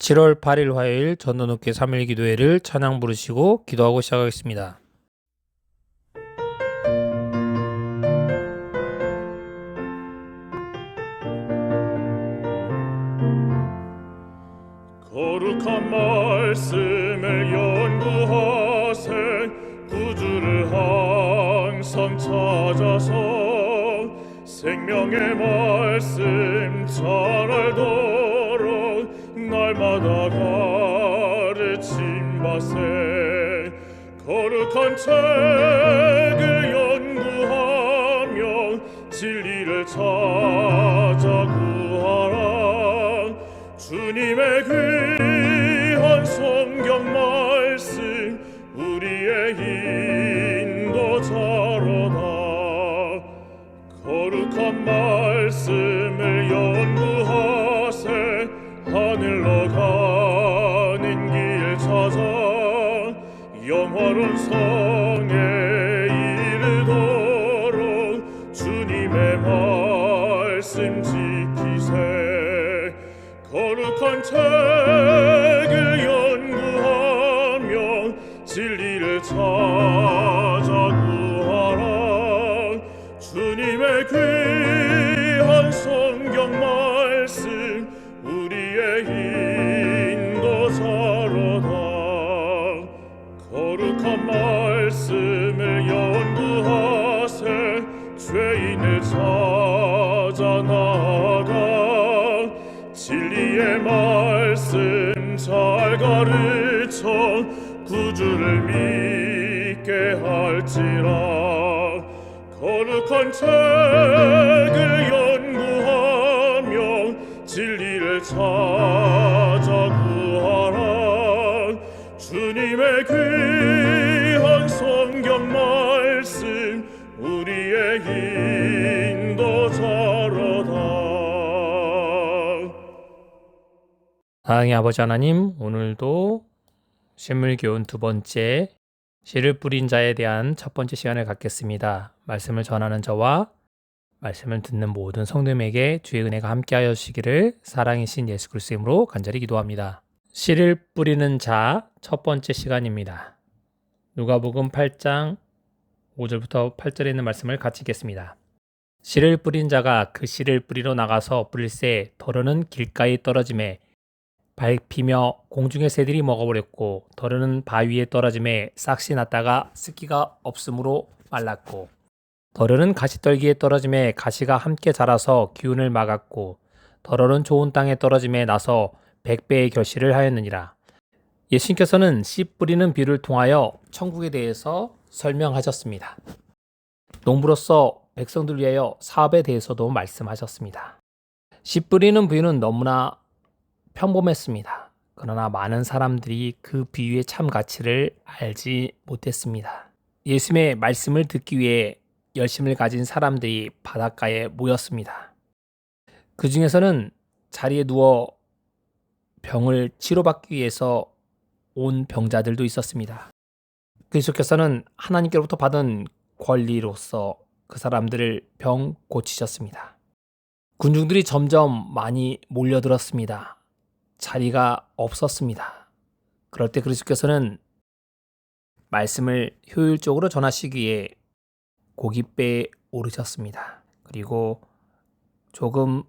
7월 8일 화요일 전도놓게 3일 기도회를 찬양 부르시고 기도하고 시작하겠습니다. 거룩한 말씀을 연구하세 구주를 항상 찾아서 생명의 말씀 잘 알도록 날마다 가르침받세 거룩한 책을 연구하며 진리를 찾아 구하라. 주님의 귀한 성경 말씀 우리의 인도자로다 거룩한 말씀 영화로운 성에 이르도록 주님의 말씀 지키세. 거룩한 책을 연구하며 진리를 찾 주를 믿게 할지라. 거룩한 책을 연구하며 진리를 찾아 구하라. 주님의 귀한 성경 말씀 우리의 인도자로다. 사랑의 아버지 하나님, 오늘도 신물교훈 두 번째 씨를 뿌린 자에 대한 첫 번째 시간을 갖겠습니다. 말씀을 전하는 저와 말씀을 듣는 모든 성도님에게 주의 은혜가 함께하여 주시기를 사랑이신 예수 그리스도 이름으로 간절히 기도합니다. 씨를 뿌리는 자 첫 번째 시간입니다. 누가복음 8장 5절부터 8절에 있는 말씀을 같이 읽겠습니다. 씨를 뿌린 자가 그 씨를 뿌리러 나가서 뿌릴새 더러는 길가에 떨어짐에 밟히며 공중의 새들이 먹어버렸고 더러는 바위에 떨어짐에 싹시 났다가 습기가 없으므로 말랐고 더러는 가시떨기에 떨어짐에 가시가 함께 자라서 기운을 막았고 더러는 좋은 땅에 떨어짐에 나서 백배의 결실을 하였느니라. 예수님께서는 씨 뿌리는 비유를 통하여 천국에 대해서 설명하셨습니다. 농부로서 백성들 위하여 사업에 대해서도 말씀하셨습니다. 씨 뿌리는 비유는 너무나 평범했습니다. 그러나 많은 사람들이 그 비유의 참 가치를 알지 못했습니다. 예수님의 말씀을 듣기 위해 열심을 가진 사람들이 바닷가에 모였습니다. 그 중에서는 자리에 누워 병을 치료받기 위해서 온 병자들도 있었습니다. 그리스도께서는 하나님께로부터 받은 권리로서 그 사람들을 병 고치셨습니다. 군중들이 점점 많이 몰려들었습니다. 자리가 없었습니다. 그럴 때 그리스도께서는 말씀을 효율적으로 전하시기에 고깃배에 오르셨습니다. 그리고 조금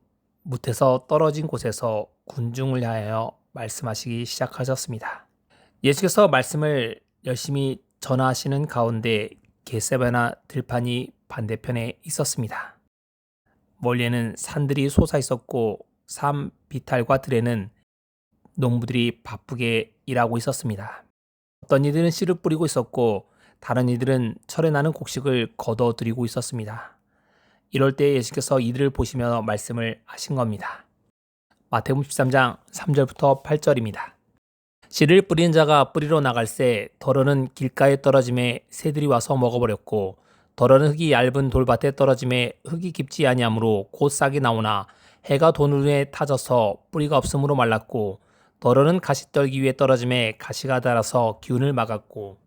무태서 떨어진 곳에서 군중을 향하여 말씀하시기 시작하셨습니다. 예수께서 말씀을 열심히 전하시는 가운데 게세바나 들판이 반대편에 있었습니다. 멀리에는 산들이 솟아 있었고 산 비탈과 들에는 농부들이 바쁘게 일하고 있었습니다. 어떤 이들은 씨를 뿌리고 있었고 다른 이들은 철에 나는 곡식을 걷어들이고 있었습니다. 이럴 때 예수께서 이들을 보시며 말씀을 하신 겁니다. 마태복음 13장 3절부터 8절입니다. 씨를 뿌린 자가 뿌리러 나갈새 더러는 길가에 떨어짐에 새들이 와서 먹어버렸고 더러는 흙이 얇은 돌밭에 떨어짐에 흙이 깊지 아니하므로 곧 싹이 나오나 해가 도누에 타져서 뿌리가 없으므로 말랐고 더러는 가시떨기 위에 떨어짐에 가시가 달아서 기운을 막았고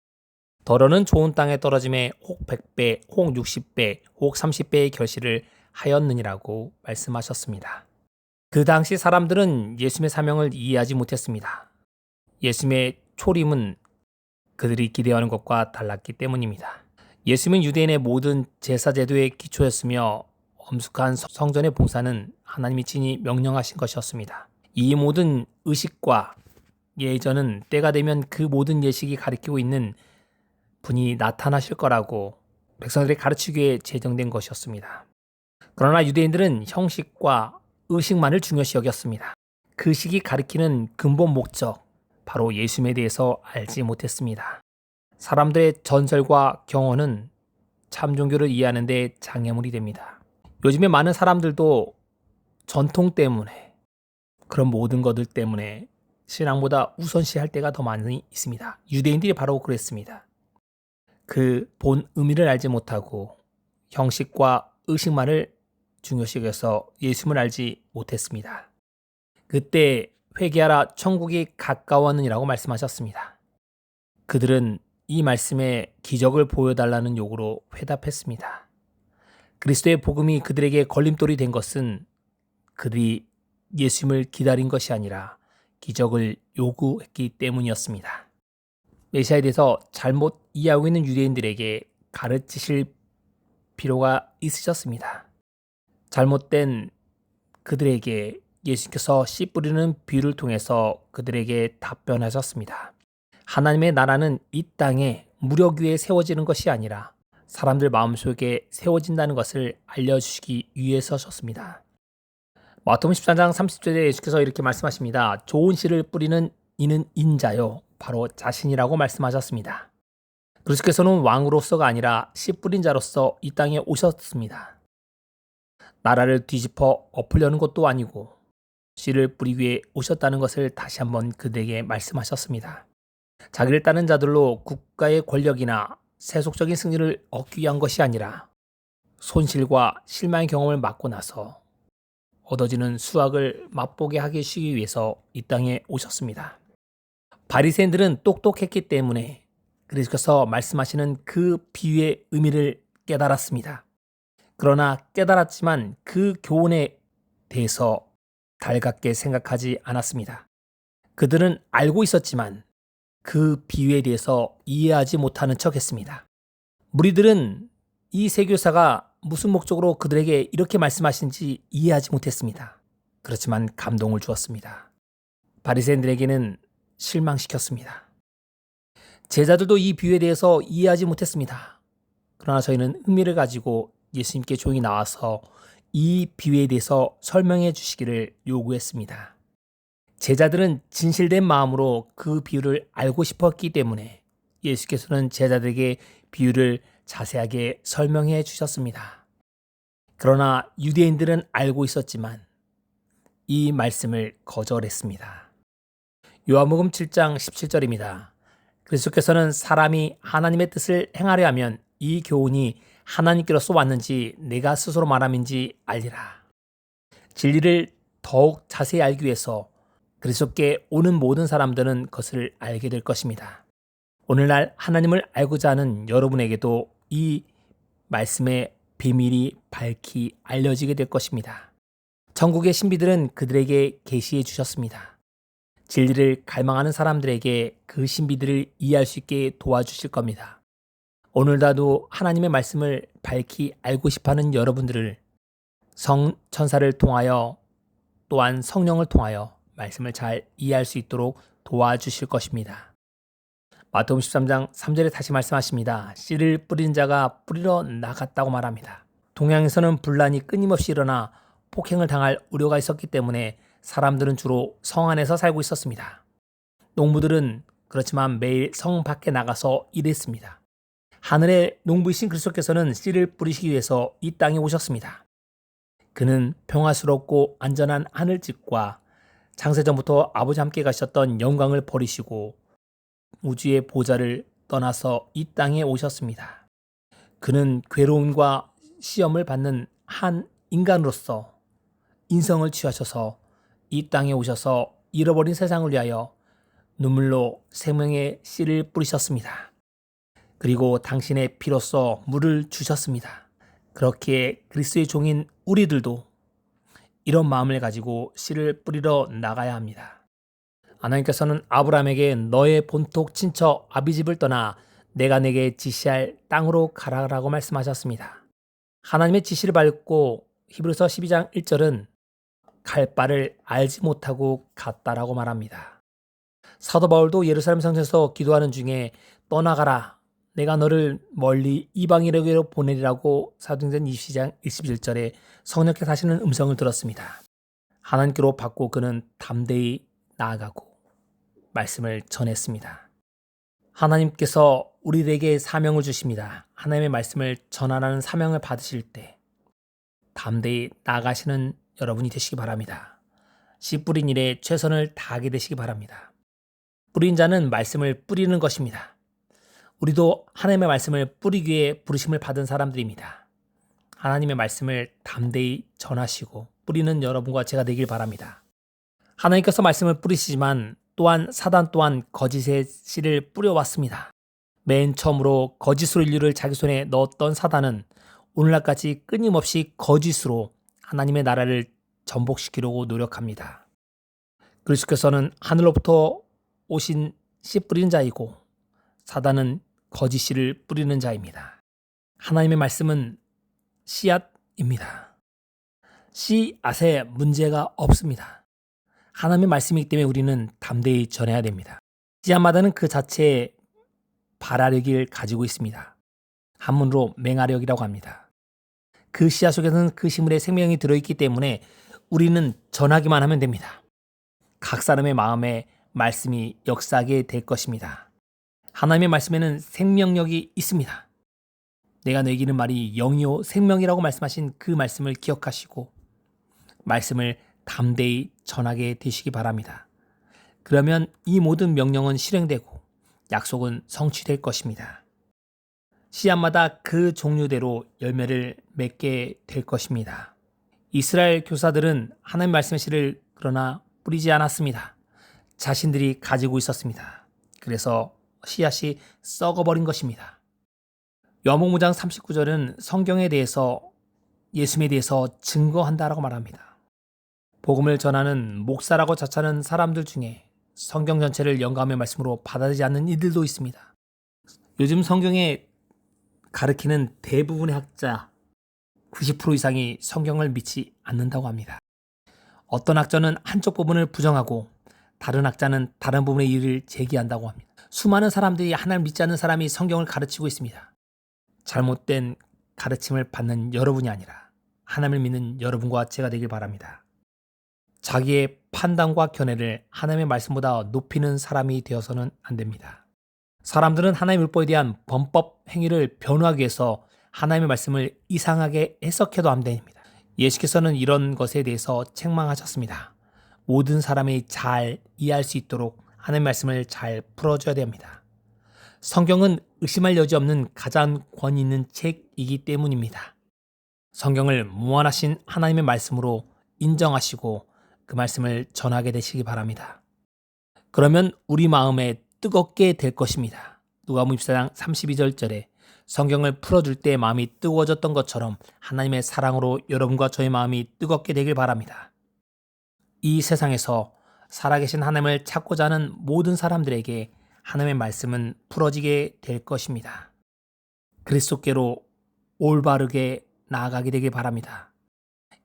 더러는 좋은 땅에 떨어짐에 혹 100배, 혹 60배, 혹 30배의 결실을 하였느니라고 말씀하셨습니다. 그 당시 사람들은 예수님의 사명을 이해하지 못했습니다. 예수님의 초림은 그들이 기대하는 것과 달랐기 때문입니다. 예수님은 유대인의 모든 제사 제도의 기초였으며 엄숙한 성전의 봉사는 하나님이 친히 명령하신 것이었습니다. 이 모든 의식과 예전은 때가 되면 그 모든 예식이 가리키고 있는 분이 나타나실 거라고 백성들이 가르치기에 제정된 것이었습니다. 그러나 유대인들은 형식과 의식만을 중요시 여겼습니다. 그 식이 가리키는 근본 목적, 바로 예수님에 대해서 알지 못했습니다. 사람들의 전설과 경험은 참 종교를 이해하는 데 장애물이 됩니다. 요즘에 많은 사람들도 전통 때문에 그런 모든 것들 때문에 신앙보다 우선시할 때가 더 많이 있습니다. 유대인들이 바로 그랬습니다. 그 본 의미를 알지 못하고 형식과 의식만을 중요시 여겨서 예수님을 알지 못했습니다. 그때 회개하라 천국이 가까웠느니라고 말씀하셨습니다. 그들은 이 말씀에 기적을 보여달라는 요구로 회답했습니다. 그리스도의 복음이 그들에게 걸림돌이 된 것은 그들이 예수님을 기다린 것이 아니라 기적을 요구했기 때문이었습니다. 메시아에 대해서 잘못 이해하고 있는 유대인들에게 가르치실 필요가 있으셨습니다. 잘못된 그들에게 예수께서 씨 뿌리는 비유를 통해서 그들에게 답변하셨습니다. 하나님의 나라는 이 땅에 무력 위에 세워지는 것이 아니라 사람들 마음속에 세워진다는 것을 알려주시기 위해서셨습니다. 마태복음 14장 30절에 예수께서 이렇게 말씀하십니다. 좋은 씨를 뿌리는 이는 인자요 바로 자신이라고 말씀하셨습니다. 그리스도께서는 왕으로서가 아니라 씨 뿌린 자로서 이 땅에 오셨습니다. 나라를 뒤집어 엎으려는 것도 아니고 씨를 뿌리기 위해 오셨다는 것을 다시 한번 그들에게 말씀하셨습니다. 자기를 따는 자들로 국가의 권력이나 세속적인 승리를 얻기 위한 것이 아니라 손실과 실망의 경험을 맞고 나서 얻어지는 수확을 맛보게 하기 위해서 이 땅에 오셨습니다. 바리새인들은 똑똑했기 때문에 그리스도께서 말씀하시는 그 비유의 의미를 깨달았습니다. 그러나 깨달았지만 그 교훈에 대해서 달갑게 생각하지 않았습니다. 그들은 알고 있었지만 그 비유에 대해서 이해하지 못하는 척 했습니다. 무리들은 이 세교사가 무슨 목적으로 그들에게 이렇게 말씀하신지 이해하지 못했습니다. 그렇지만 감동을 주었습니다. 바리새인들에게는 실망시켰습니다. 제자들도 이 비유에 대해서 이해하지 못했습니다. 그러나 저희는 흥미를 가지고 예수님께 조용히 나와서 이 비유에 대해서 설명해 주시기를 요구했습니다. 제자들은 진실된 마음으로 그 비유를 알고 싶었기 때문에 예수께서는 제자들에게 비유를 자세하게 설명해 주셨습니다. 그러나 유대인들은 알고 있었지만 이 말씀을 거절했습니다. 요한복음 7장 17절입니다. 그리스도께서는 사람이 하나님의 뜻을 행하려 하면 이 교훈이 하나님께로서 왔는지 내가 스스로 말함인지 알리라. 진리를 더욱 자세히 알기 위해서 그리스도께 오는 모든 사람들은 그것을 알게 될 것입니다. 오늘날 하나님을 알고자 하는 여러분에게도 이 말씀의 비밀이 밝히 알려지게 될 것입니다. 전국의 신비들은 그들에게 계시해 주셨습니다. 진리를 갈망하는 사람들에게 그 신비들을 이해할 수 있게 도와주실 겁니다. 오늘다도 하나님의 말씀을 밝히 알고 싶어 하는 여러분들을 성 천사를 통하여 또한 성령을 통하여 말씀을 잘 이해할 수 있도록 도와주실 것입니다. 마태복음 13장 3절에 다시 말씀하십니다. 씨를 뿌린 자가 뿌리러 나갔다고 말합니다. 동양에서는 분란이 끊임없이 일어나 폭행을 당할 우려가 있었기 때문에 사람들은 주로 성 안에서 살고 있었습니다. 농부들은 그렇지만 매일 성 밖에 나가서 일했습니다. 하늘의 농부이신 그리스도께서는 씨를 뿌리시기 위해서 이 땅에 오셨습니다. 그는 평화스럽고 안전한 하늘집과 창세전부터 아버지 함께 가셨던 영광을 버리시고 우주의 보좌를 떠나서 이 땅에 오셨습니다. 그는 괴로움과 시험을 받는 한 인간으로서 인성을 취하셔서 이 땅에 오셔서 잃어버린 세상을 위하여 눈물로 생명의 씨를 뿌리셨습니다. 그리고 당신의 피로써 물을 주셨습니다. 그렇게 그리스도의 종인 우리들도 이런 마음을 가지고 씨를 뿌리러 나가야 합니다. 하나님께서는 아브라함에게 너의 본토 친척 아비집을 떠나 내가 내게 지시할 땅으로 가라라고 말씀하셨습니다. 하나님의 지시를 밟고 히브리서 12장 1절은 갈 바를 알지 못하고 갔다라고 말합니다. 사도 바울도 예루살렘 성전에서 기도하는 중에 떠나가라 내가 너를 멀리 이방인에게로 보내리라고 사도행전 20장 21절에 성령께서 하시는 음성을 들었습니다. 하나님께로 받고 그는 담대히 나아가고 말씀을 전했습니다. 하나님께서 우리에게 사명을 주십니다. 하나님의 말씀을 전하라는 사명을 받으실 때 담대히 나아가시는 여러분이 되시기 바랍니다. 씨 뿌린 일에 최선을 다하게 되시기 바랍니다. 뿌린 자는 말씀을 뿌리는 것입니다. 우리도 하나님의 말씀을 뿌리기 위해 부르심을 받은 사람들입니다. 하나님의 말씀을 담대히 전하시고 뿌리는 여러분과 제가 되길 바랍니다. 하나님께서 말씀을 뿌리시지만 또한 사단 또한 거짓의 씨를 뿌려왔습니다. 맨 처음으로 거짓으로 인류를 자기 손에 넣었던 사단은 오늘날까지 끊임없이 거짓으로 하나님의 나라를 전복시키려고 노력합니다. 그리스도께서는 하늘로부터 오신 씨 뿌리는 자이고 사단은 거짓 씨를 뿌리는 자입니다. 하나님의 말씀은 씨앗입니다. 씨앗에 문제가 없습니다. 하나님의 말씀이기 때문에 우리는 담대히 전해야 됩니다. 씨앗마다는 그 자체의 발화력을 가지고 있습니다. 한문으로 맹화력이라고 합니다. 그 씨앗 속에는 그 식물의 생명이 들어있기 때문에 우리는 전하기만 하면 됩니다. 각 사람의 마음에 말씀이 역사하게 될 것입니다. 하나님의 말씀에는 생명력이 있습니다. 내가 너에게는 말이 영이요 생명이라고 말씀하신 그 말씀을 기억하시고 말씀을 담대히 전하게 되시기 바랍니다. 그러면 이 모든 명령은 실행되고 약속은 성취될 것입니다. 씨앗마다 그 종류대로 열매를 맺게 될 것입니다. 이스라엘 교사들은 하나님 말씀의 씨를 그러나 뿌리지 않았습니다. 자신들이 가지고 있었습니다. 그래서 씨앗이 썩어버린 것입니다. 여목무장 39절은 성경에 대해서 예수님에 대해서 증거한다라고 말합니다. 복음을 전하는 목사라고 자처하는 사람들 중에 성경 전체를 영감의 말씀으로 받아들이지 않는 이들도 있습니다. 요즘 성경에 가르치는 대부분의 학자 90% 이상이 성경을 믿지 않는다고 합니다. 어떤 학자는 한쪽 부분을 부정하고 다른 학자는 다른 부분의 일을 제기한다고 합니다. 수많은 사람들이 하나님 믿지 않는 사람이 성경을 가르치고 있습니다. 잘못된 가르침을 받는 여러분이 아니라 하나님을 믿는 여러분과 제가 되길 바랍니다. 자기의 판단과 견해를 하나님의 말씀보다 높이는 사람이 되어서는 안 됩니다. 사람들은 하나님의 율법에 대한 범법 행위를 변호하기 위해서 하나님의 말씀을 이상하게 해석해도 안 됩니다. 예수께서는 이런 것에 대해서 책망하셨습니다. 모든 사람이 잘 이해할 수 있도록 하나님의 말씀을 잘 풀어줘야 됩니다. 성경은 의심할 여지 없는 가장 권위 있는 책이기 때문입니다. 성경을 무한하신 하나님의 말씀으로 인정하시고 그 말씀을 전하게 되시기 바랍니다. 그러면 우리 마음에 뜨겁게 될 것입니다. 누가복음 14장 32절절에 성경을 풀어줄 때 마음이 뜨거워졌던 것처럼 하나님의 사랑으로 여러분과 저의 마음이 뜨겁게 되길 바랍니다. 이 세상에서 살아계신 하나님을 찾고자 하는 모든 사람들에게 하나님의 말씀은 풀어지게 될 것입니다. 그리스도께로 올바르게 나아가게 되길 바랍니다.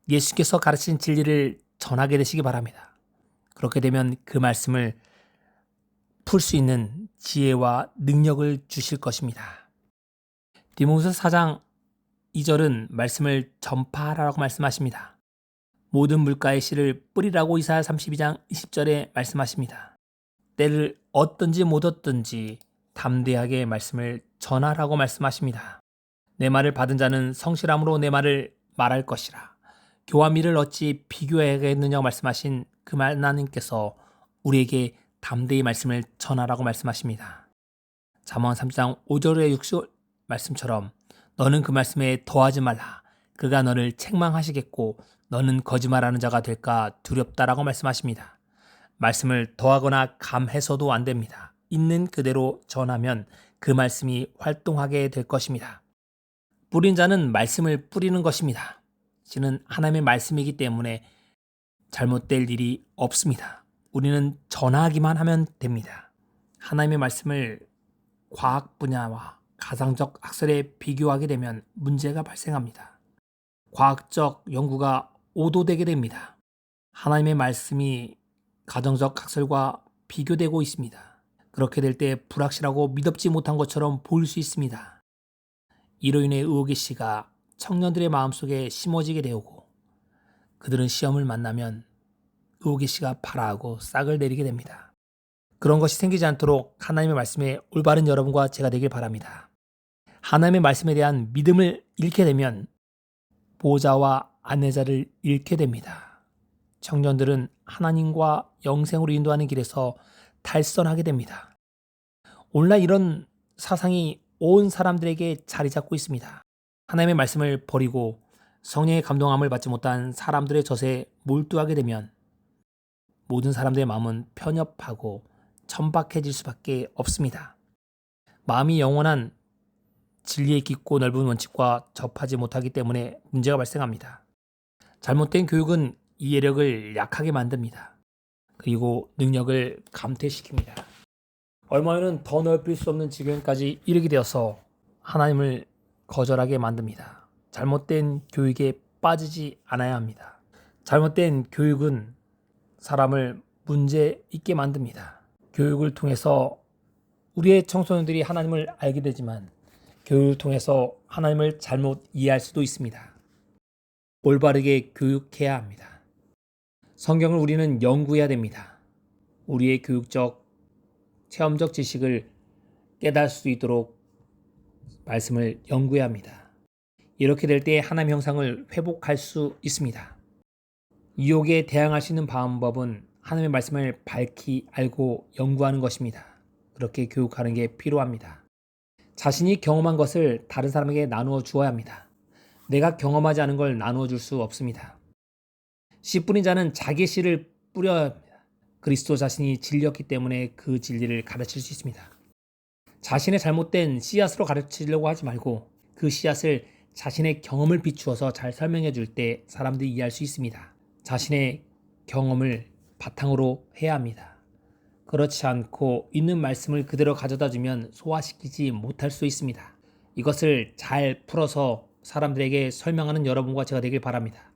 예수께서 가르친 진리를 전하게 되시기 바랍니다. 그렇게 되면 그 말씀을 풀 수 있는 지혜와 능력을 주실 것입니다. 디모스 4장 2절은 말씀을 전파하라고 말씀하십니다. 모든 물가의 씨를 뿌리라고 이사야 32장 20절에 말씀하십니다. 때를 얻든지 못 얻든지 담대하게 말씀을 전하라고 말씀하십니다. 내 말을 받은 자는 성실함으로 내 말을 말할 것이라. 교화미를 어찌 비교해야겠느냐 말씀하신 그 하나님께서 우리에게 담대히 말씀을 전하라고 말씀하십니다. 잠언 3장 5절의 6절 말씀처럼 너는 그 말씀에 더하지 말라. 그가 너를 책망하시겠고 너는 거짓말하는 자가 될까 두렵다라고 말씀하십니다. 말씀을 더하거나 감해서도 안 됩니다. 있는 그대로 전하면 그 말씀이 활동하게 될 것입니다. 뿌린 자는 말씀을 뿌리는 것입니다. 씨는 하나님의 말씀이기 때문에 잘못될 일이 없습니다. 우리는 전하기만 하면 됩니다. 하나님의 말씀을 과학 분야와 가상적 학설에 비교하게 되면 문제가 발생합니다. 과학적 연구가 오도되게 됩니다. 하나님의 말씀이 가정적 학설과 비교되고 있습니다. 그렇게 될 때 불확실하고 믿업지 못한 것처럼 보일 수 있습니다. 이로 인해 의혹의 씨가 청년들의 마음속에 심어지게 되고 그들은 시험을 만나면 의혹의 씨가 파라하고 싹을 내리게 됩니다. 그런 것이 생기지 않도록 하나님의 말씀에 올바른 여러분과 제가 되길 바랍니다. 하나님의 말씀에 대한 믿음을 잃게 되면 보호자와 안내자를 잃게 됩니다. 청년들은 하나님과 영생으로 인도하는 길에서 탈선하게 됩니다. 오늘날 이런 사상이 온 사람들에게 자리 잡고 있습니다. 하나님의 말씀을 버리고 성령의 감동함을 받지 못한 사람들의 젖에 몰두하게 되면 모든 사람들의 마음은 편협하고 천박해질 수밖에 없습니다. 마음이 영원한 진리의 깊고 넓은 원칙과 접하지 못하기 때문에 문제가 발생합니다. 잘못된 교육은 이해력을 약하게 만듭니다. 그리고 능력을 감퇴시킵니다. 얼마 후에는 더 넓힐 수 없는 지경까지 이르게 되어서 하나님을 거절하게 만듭니다. 잘못된 교육에 빠지지 않아야 합니다. 잘못된 교육은 사람을 문제 있게 만듭니다. 교육을 통해서 우리의 청소년들이 하나님을 알게 되지만 교육을 통해서 하나님을 잘못 이해할 수도 있습니다. 올바르게 교육해야 합니다. 성경을 우리는 연구해야 됩니다. 우리의 교육적, 체험적 지식을 깨달을 수 있도록 말씀을 연구해야 합니다. 이렇게 될 때 하나님 형상을 회복할 수 있습니다. 유혹에 대항할 수 있는 방법은 하나님의 말씀을 밝히 알고 연구하는 것입니다. 그렇게 교육하는 게 필요합니다. 자신이 경험한 것을 다른 사람에게 나누어 주어야 합니다. 내가 경험하지 않은 걸 나누어 줄 수 없습니다. 씨 뿌린 자는 자기 씨를 뿌려야 합니다. 그리스도 자신이 진리였기 때문에 그 진리를 가르칠 수 있습니다. 자신의 잘못된 씨앗으로 가르치려고 하지 말고 그 씨앗을 자신의 경험을 비추어서 잘 설명해 줄 때 사람들이 이해할 수 있습니다. 자신의 경험을 바탕으로 해야 합니다. 그렇지 않고 있는 말씀을 그대로 가져다 주면 소화시키지 못할 수 있습니다. 이것을 잘 풀어서 사람들에게 설명하는 여러분과 제가 되길 바랍니다.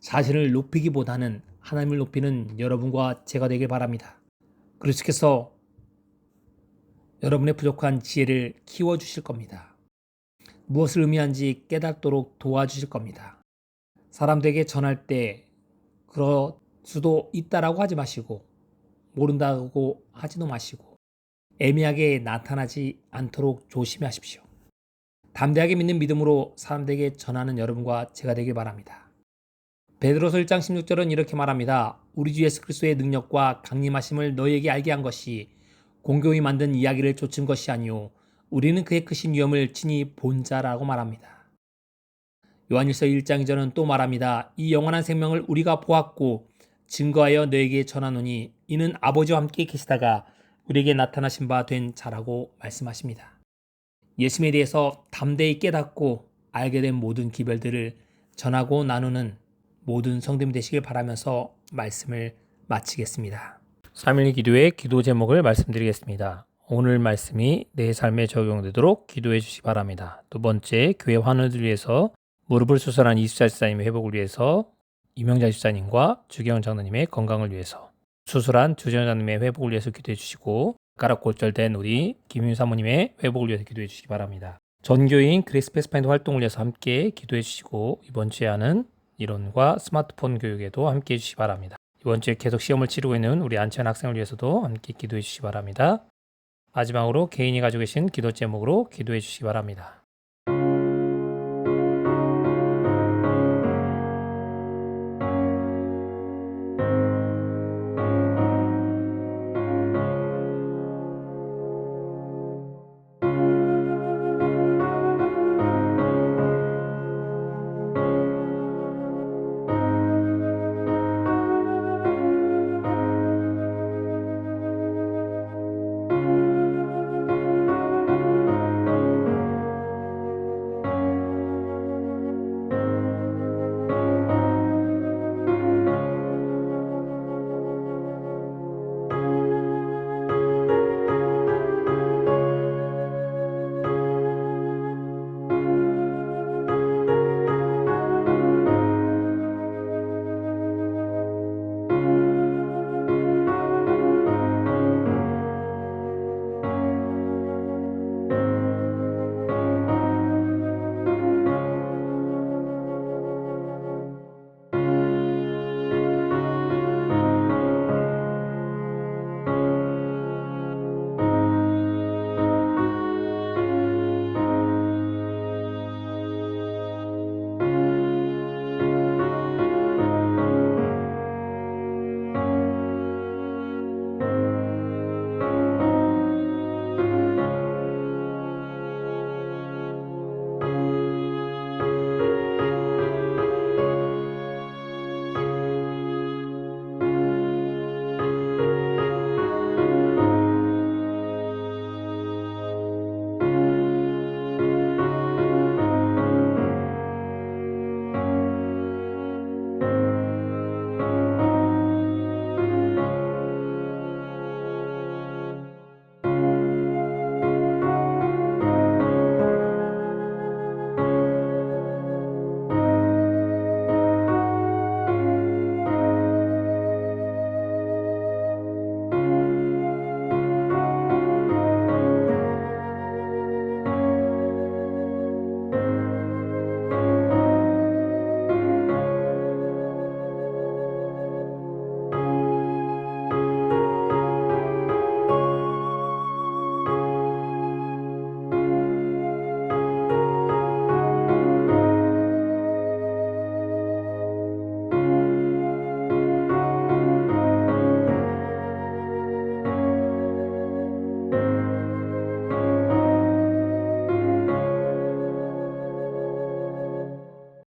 자신을 높이기보다는 하나님을 높이는 여러분과 제가 되길 바랍니다. 그리스께서 여러분의 부족한 지혜를 키워주실 겁니다. 무엇을 의미한지 깨닫도록 도와주실 겁니다. 사람들에게 전할 때 그럴 수도 있다라고 하지 마시고 모른다고 하지도 마시고 애매하게 나타나지 않도록 조심하십시오. 담대하게 믿는 믿음으로 사람들에게 전하는 여러분과 제가 되길 바랍니다. 베드로서 1장 16절은 이렇게 말합니다. 우리 주 예수 그리스도의 능력과 강림하심을 너희에게 알게 한 것이 공교히 만든 이야기를 쫓은 것이 아니요 우리는 그의 크신 위엄을 친히 본 자라고 말합니다. 요한일서 1장 2절은 또 말합니다. 이 영원한 생명을 우리가 보았고 증거하여 너에게 전하노니 이는 아버지와 함께 계시다가 우리에게 나타나신 바 된 자라고 말씀하십니다. 예수님에 대해서 담대히 깨닫고 알게 된 모든 기별들을 전하고 나누는 모든 성도님 되시길 바라면서 말씀을 마치겠습니다. 3일 기도의 기도 제목을 말씀드리겠습니다. 오늘 말씀이 내 삶에 적용되도록 기도해 주시기 바랍니다. 두 번째, 교회 환우들 위해서 무릎을 수술한 이수자 집사님의 회복을 위해서 이명자 집사님과 주경 장로님의 건강을 위해서 수술한 주정 장로님의 회복을 위해서 기도해 주시고 가락 골절된 우리 김윤 사모님의 회복을 위해서 기도해 주시기 바랍니다. 전교인 그레이스 패스파인더 활동을 위해서 함께 기도해 주시고 이번 주에 하는 이론과 스마트폰 교육에도 함께 해 주시기 바랍니다. 이번 주에 계속 시험을 치르고 있는 우리 안치환 학생을 위해서도 함께 기도해 주시기 바랍니다. 마지막으로 개인이 가지고 계신 기도 제목으로 기도해 주시기 바랍니다.